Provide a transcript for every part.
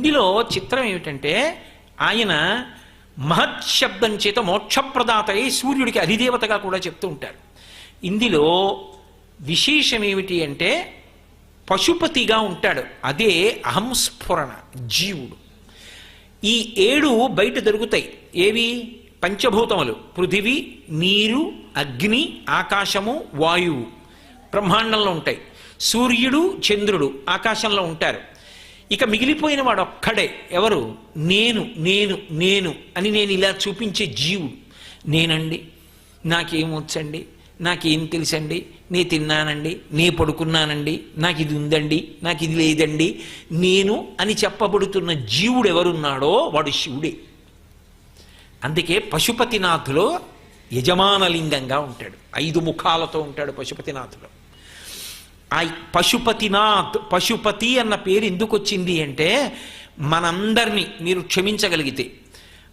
ఇందులో చిత్రం ఏమిటంటే ఆయన మహత్ శబ్దం చేత మోక్షప్రదాత అయి సూర్యుడికి అధిదేవతగా కూడా చెప్తూ ఉంటారు. ఇందులో విశేషం ఏమిటి అంటే పశుపతిగా ఉంటాడు. అదే అహంస్ఫురణ జీవుడు. ఈ ఏడు బయట దొరుకుతాయి. ఏవి? పంచభూతములు. పృథివీ నీరు అగ్ని ఆకాశము వాయువు. బ్రహ్మాండంలో ఉంటాయి. సూర్యుడు చంద్రుడు ఆకాశంలో ఉంటారు. ఇక మిగిలిపోయిన వాడు ఒక్కడే ఎవరు? నేను నేను నేను అని నేను ఇలా చూపించే జీవుడు. నేనండి నాకేమొచ్చండి? నాకేం తెలుసండి? నే తిన్నానండి నే పడుకున్నానండి నాకు ఇది ఉందండి నాకు ఇది లేదండి నేను అని చెప్పబడుతున్న జీవుడు ఎవరున్నాడో వాడు శివుడే. అందుకే పశుపతినాథులో యజమానలింగంగా ఉంటాడు. ఐదు ముఖాలతో ఉంటాడు పశుపతినాథులో ఆ పశుపతినాథ్ పశుపతి అన్న పేరు ఎందుకు వచ్చింది అంటే మనందరినీ మీరు క్షమించగలిగితే.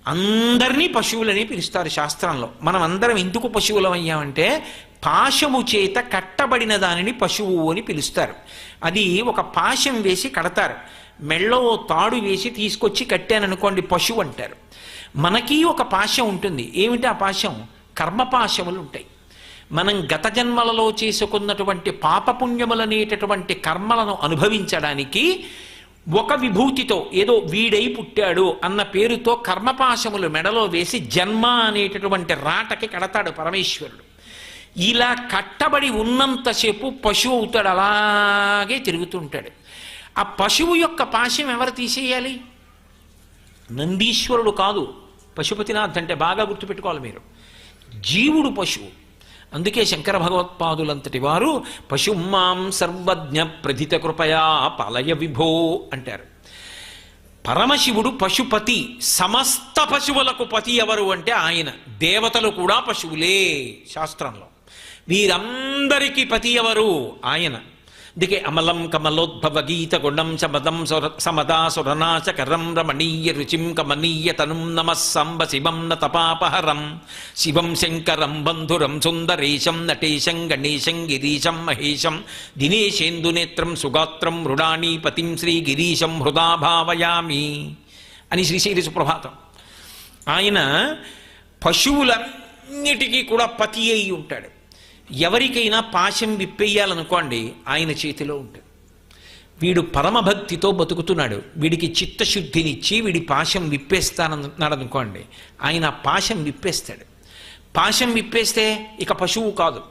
అందరినీ పశువులని పిలుస్తారు శాస్త్రంలో. మనం అందరం ఎందుకు పశువులం అయ్యామంటే పాశము చేత కట్టబడిన దానిని పశువు అని పిలుస్తారు. అది ఒక పాశం వేసి కడతారు. మెళ్ళో తాడు వేసి తీసుకొచ్చి కట్టాననుకోండి పశువు అంటారు. మనకి ఒక పాశం ఉంటుంది. ఏమిటి ఆ పాశం? కర్మపాశములు ఉంటాయి. మనం గత జన్మలలో చేసుకున్నటువంటి పాపపుణ్యములనేటటువంటి కర్మలను అనుభవించడానికి ఒక విభూతితో ఏదో వీడై పుట్టాడు అన్న పేరుతో కర్మపాశములు మెడలో వేసి జన్మ అనేటటువంటి రాటకి కడతాడు పరమేశ్వరుడు. ఇలా కట్టబడి ఉన్నంతసేపు పశువు అవుతాడు అలాగే తిరుగుతుంటాడు. ఆ పశువు యొక్క పాశం ఎవరు తీసేయాలి? నందీశ్వరుడు కాదు. పశుపతినాథ్ అంటే బాగా గుర్తుపెట్టుకోవాలి మీరు. జీవుడు పశువు. అందుకే శంకర భగవత్పాదులంతటి వారు పశుమాం సర్వజ్ఞ ప్రథిత కృపయా పలయ విభో అంటారు. పరమశివుడు పశుపతి సమస్త పశువులకు పతి ఎవరు అంటే ఆయన. దేవతలు కూడా పశువులే శాస్త్రంలో. వీరందరికీ పతి ఎవరు? ఆయన. అందుకే అమలం కమలోద్భవ గీత గుణం శమదం సమదా సురనాశకరం రమణీయ రుచిం కమనీయ తనుం నమ సంబ శివం న తపాపహరం శివం శంకరం బంధురం సుందరేశం నటేశం గణేశం గిరీశం మహేశం దినేశేందునేత్రం సుగాత్రం మృడానీపతిం శ్రీగిరీశం హృదా భావయామి అని శ్రీశైలి సుప్రభాతం ఆయన పశువులన్నిటికీ కూడా పతి అయి ఉంటాడు. ఎవరికైనా పాశం విప్పేయాలనుకోండి ఆయన చేతిలో ఉంటుంది వీడు పరమభక్తితో బతుకుతున్నాడు. వీడికి చిత్తశుద్ధినిచ్చి వీడి పాశం విప్పేస్తానన్నాడనుకోండి. ఆయన పాశం విప్పేస్తాడు. పాశం విప్పేస్తే ఇక పశువు కాదు.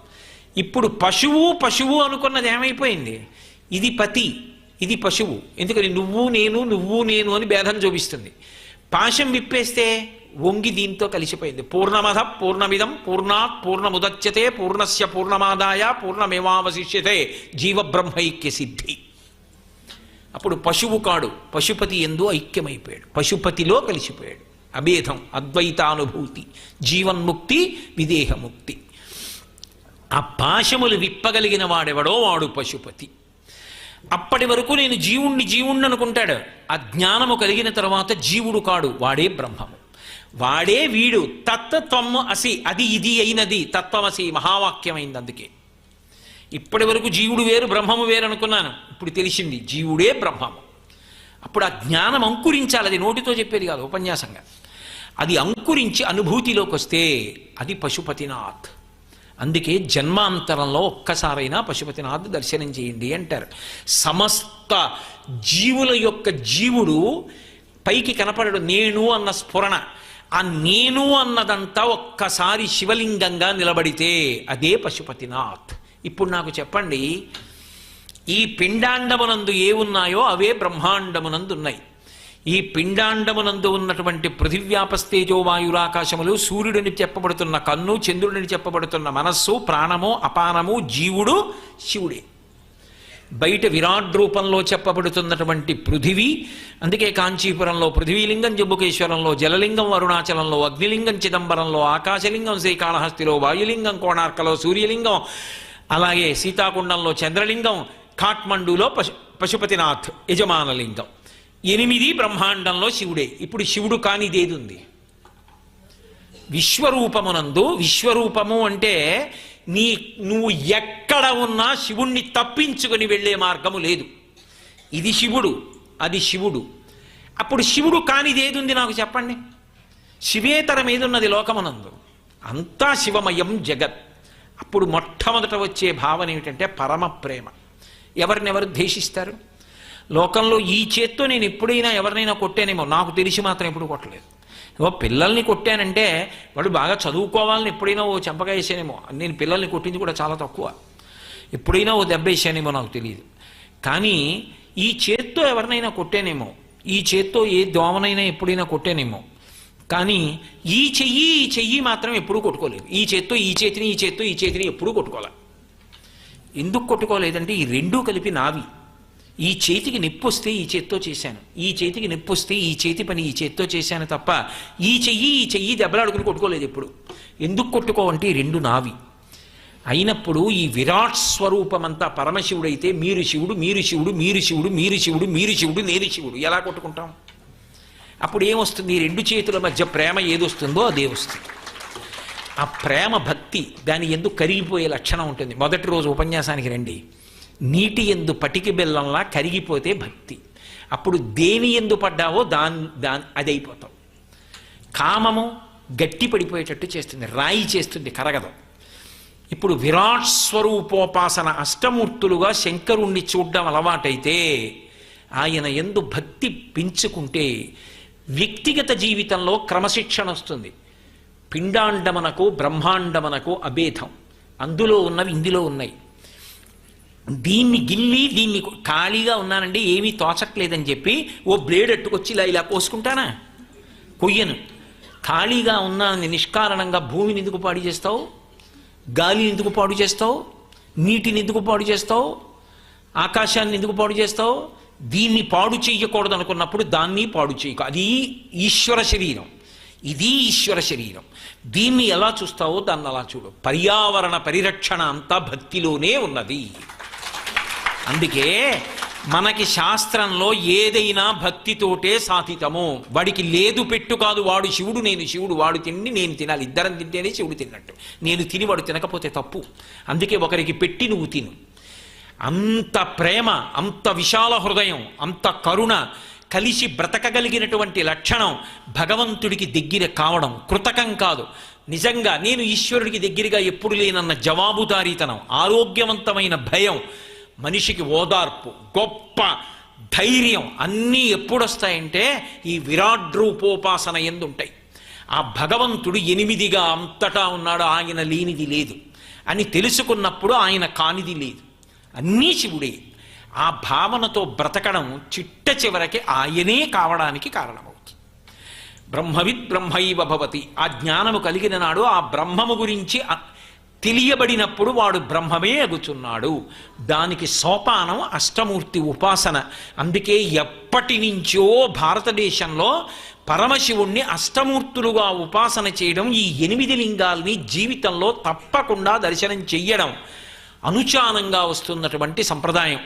ఇప్పుడు పశువు పశువు అనుకున్నది ఏమైపోయింది? ఇది పతి ఇది పశువు. ఎందుకని నువ్వు నేను నువ్వు నేను అని భేదం చూపిస్తుంది. పాశం విప్పేస్తే వంగి దీంతో కలిసిపోయింది. పూర్ణమధ పూర్ణమిదం పూర్ణాత్ పూర్ణముదచ్యతే పూర్ణస్య పూర్ణమాదాయ పూర్ణమేవావశిష్యతే జీవబ్రహ్మైక్య సిద్ధి అప్పుడు పశువు కాడు పశుపతి ఎందు ఐక్యమైపోయాడు. పశుపతిలో కలిసిపోయాడు. అభేదం అద్వైతానుభూతి జీవన్ముక్తి విదేహముక్తి. ఆ పాశములు విప్పగలిగిన వాడెవడో వాడు పశుపతి. అప్పటి వరకు నేను జీవుణ్ణి జీవుణ్ణి అనుకుంటాడు ఆ జ్ఞానము కలిగిన తర్వాత జీవుడు కాడు వాడే బ్రహ్మము. వాడే వీడు. తత్వము అసి అది ఇది అయినది. తత్వమసి మహావాక్యమైంది అందుకే. ఇప్పటి వరకు జీవుడు వేరు బ్రహ్మము వేరు అనుకున్నాను. ఇప్పుడు తెలిసింది జీవుడే బ్రహ్మము. అప్పుడు ఆ జ్ఞానం అంకురించాలి. అది నోటితో చెప్పేది కాదు ఉపన్యాసంగా. అది అంకురించి అనుభూతిలోకి వస్తే అది పశుపతినాథ్. అందుకే జన్మాంతరంలో ఒక్కసారైనా పశుపతినాథ్ దర్శనం చేయండి అంటారు. సమస్త జీవుల యొక్క జీవుడు పైకి కనపడడు. నేను అన్న స్ఫురణ. ఆ నేను అన్నదంతా ఒక్కసారి శివలింగంగా నిలబడితే అదే పశుపతినాథ్. ఇప్పుడు నాకు చెప్పండి ఈ పిండాండమునందు ఏ ఉన్నాయో అవే బ్రహ్మాండమునందు ఉన్నాయి ఈ పిండాండమునందు ఉన్నటువంటి పృథివ్యాపస్తేజో వాయురాకాశములు సూర్యుడిని చెప్పబడుతున్న కన్ను చంద్రుడిని చెప్పబడుతున్న మనస్సు ప్రాణము అపానము జీవుడు శివుడే. బయట విరాట్ రూపంలో చెప్పబడుతున్నటువంటి పృథివీ అందుకే కాంచీపురంలో పృథివీలింగం జంబుకేశ్వరంలో జలలింగం అరుణాచలంలో అగ్నిలింగం చిదంబరంలో ఆకాశలింగం శ్రీకాళహస్తిలో వాయులింగం కోణార్కలో సూర్యలింగం అలాగే సీతాకుండంలో చంద్రలింగం కాఠ్మండూలో పశు పశుపతినాథ్ యజమానలింగం. ఎనిమిది బ్రహ్మాండంలో శివుడే. ఇప్పుడు శివుడు కానిదేది ఉంది విశ్వరూపమునందు విశ్వరూపము అంటే నీ నువ్వు ఎక్కడ ఉన్నా శివుణ్ణి తప్పించుకొని వెళ్ళే మార్గము లేదు. ఇది శివుడు అది శివుడు. అప్పుడు శివుడు కానిది ఏదుంది నాకు చెప్పండి? శివేతరం ఏదున్నది లోకమనందు లోకమునందు. అంతా శివమయం జగత్. అప్పుడు మొట్టమొదట వచ్చే భావన ఏమిటంటే పరమ ప్రేమ. ఎవరినెవరు ద్వేషిస్తారు? లోకంలో ఈ చేత్తో నేను ఎప్పుడైనా ఎవరినైనా కొట్టానేమో. నాకు తెలిసి మాత్రం ఎప్పుడు కొట్టలేదు. ఓ పిల్లల్ని కొట్టానంటే వాడు బాగా చదువుకోవాలని ఎప్పుడైనా ఓ చెంపగా వేసానేమో. నేను పిల్లల్ని కొట్టింది కూడా చాలా తక్కువ. ఎప్పుడైనా ఓ దెబ్బ వేసానేమో నాకు తెలియదు కానీ ఈ చేత్తో ఎవరినైనా కొట్టానేమో. ఈ చేత్తో ఏ దోమనైనా ఎప్పుడైనా కొట్టానేమో. కానీ ఈ చెయ్యి ఈ చెయ్యి మాత్రం ఎప్పుడూ కొట్టుకోలేదు. ఈ చేత్తో ఈ చేతిని ఈ చేత్తో ఈ చేతిని ఎప్పుడూ కొట్టుకోలే. ఎందుకు కొట్టుకోలేదంటే ఈ రెండూ కలిపి నావి. ఈ చేతికి నొప్పి వస్తే ఈ చేత్తో చేశాను. ఈ చేతికి నొప్పి వస్తే ఈ చేతి పని ఈ చేత్తో చేశాను తప్ప ఈ చెయ్యి ఈ చెయ్యి దెబ్బలాడుకుని కొట్టుకోలేదు ఎప్పుడు. ఎందుకు కొట్టుకోవంటే ఈ రెండు నావి. అయినప్పుడు ఈ విరాట్ స్వరూపమంతా పరమశివుడైతే మీరు శివుడు మీరు శివుడు మీరు శివుడు మీరు శివుడు మీరు శివుడు నేను శివుడు. ఎలా కొట్టుకుంటాం? అప్పుడు ఏమొస్తుంది? ఈ రెండు చేతుల మధ్య ప్రేమ ఏదొస్తుందో అదే వస్తుంది. ఆ ప్రేమ భక్తి దాని ఎందుకు కరిగిపోయే లక్షణం ఉంటుంది. మొదటి రోజు ఉపన్యాసానికి రండి. నీటి ఎందు పటికి బెల్లంలా కరిగిపోతే భక్తి. అప్పుడు దేని ఎందు పడ్డావో దాని దాని అది అయిపోతావు కామము గట్టి పడిపోయేటట్టు చేస్తుంది రాయి చేస్తుంది కరగదు. ఇప్పుడు విరాట్ స్వరూపోపాసన అష్టమూర్తులుగా శంకరుణ్ణి చూడడం అలవాటైతే ఆయన ఎందు భక్తి పెంచుకుంటే వ్యక్తిగత జీవితంలో క్రమశిక్షణ వస్తుంది పిండాండమనకు బ్రహ్మాండమనకు అభేదం. అందులో ఉన్నవి ఇందులో ఉన్నాయి. దీన్ని గిల్లి దీన్ని ఖాళీగా ఉన్నానండి ఏమీ తోచట్లేదని చెప్పి ఓ బ్లేడ్ ఎట్టుకొచ్చి ఇలా ఇలా కోసుకుంటానా కొయ్యను. ఖాళీగా ఉన్నానని నిష్కారణంగా భూమిని ఎందుకు పాడు చేస్తావు? గాలిని ఎందుకు పాడు చేస్తావు? నీటిని ఎందుకు పాడు చేస్తావు? ఆకాశాన్ని ఎందుకు పాడు చేస్తావు? దీన్ని పాడు చేయకూడదు అనుకున్నప్పుడు దాన్ని పాడు చేయక అది ఈశ్వర శరీరం. ఇది ఈశ్వర శరీరం. దీన్ని ఎలా చూస్తావో దాన్ని అలా చూడు. పర్యావరణ పరిరక్షణ అంతా భక్తిలోనే ఉన్నది. అందుకే మనకి శాస్త్రంలో ఏదైనా భక్తితోటే సాధితము. వాడికి లేదు పెట్టు కాదు వాడు శివుడు నేను శివుడు వాడు తిండి నేను తినాలి. ఇద్దరం తింటేనే శివుడు తిన్నట్టు. నేను తిని వాడు తినకపోతే తప్పు. అందుకే ఒకరికి పెట్టి నువ్వు తిను. అంత ప్రేమ అంత విశాల హృదయం అంత కరుణ కలిసి బ్రతకగలిగినటువంటి లక్షణం భగవంతుడికి దగ్గర కావడం కృతకం కాదు. నిజంగా నేను ఈశ్వరుడికి దగ్గరగా ఎప్పుడు లేనన్న జవాబుదారీతనం ఆరోగ్యవంతమైన భయం మనిషికి ఓదార్పు గొప్ప ధైర్యం అన్నీ ఎప్పుడొస్తాయంటే ఈ విరాట్ రూపోపాసన ఎందుంటాయి. ఆ భగవంతుడు ఎనిమిదిగా అంతటా ఉన్నాడు ఆయన లేనిది లేదు. అని తెలుసుకున్నప్పుడు ఆయన కానిది లేదు. అన్నీ శివుడే. ఆ భావనతో బ్రతకడం చిట్ట చివరికి ఆయనే కావడానికి కారణమవుతుంది. బ్రహ్మవిద్ బ్రహ్మైవ భవతి. ఆ జ్ఞానము కలిగిన నాడు ఆ బ్రహ్మము గురించి తెలియబడినప్పుడు వాడు బ్రహ్మమే అగుచున్నాడు దానికి సోపానం అష్టమూర్తి ఉపాసన. అందుకే ఎప్పటి నుంచో భారతదేశంలో పరమశివుణ్ణి అష్టమూర్తులుగా ఉపాసన చేయడం ఈ ఎనిమిది లింగాల్ని జీవితంలో తప్పకుండా దర్శనం చెయ్యడం అనుచానంగా వస్తున్నటువంటి సంప్రదాయం.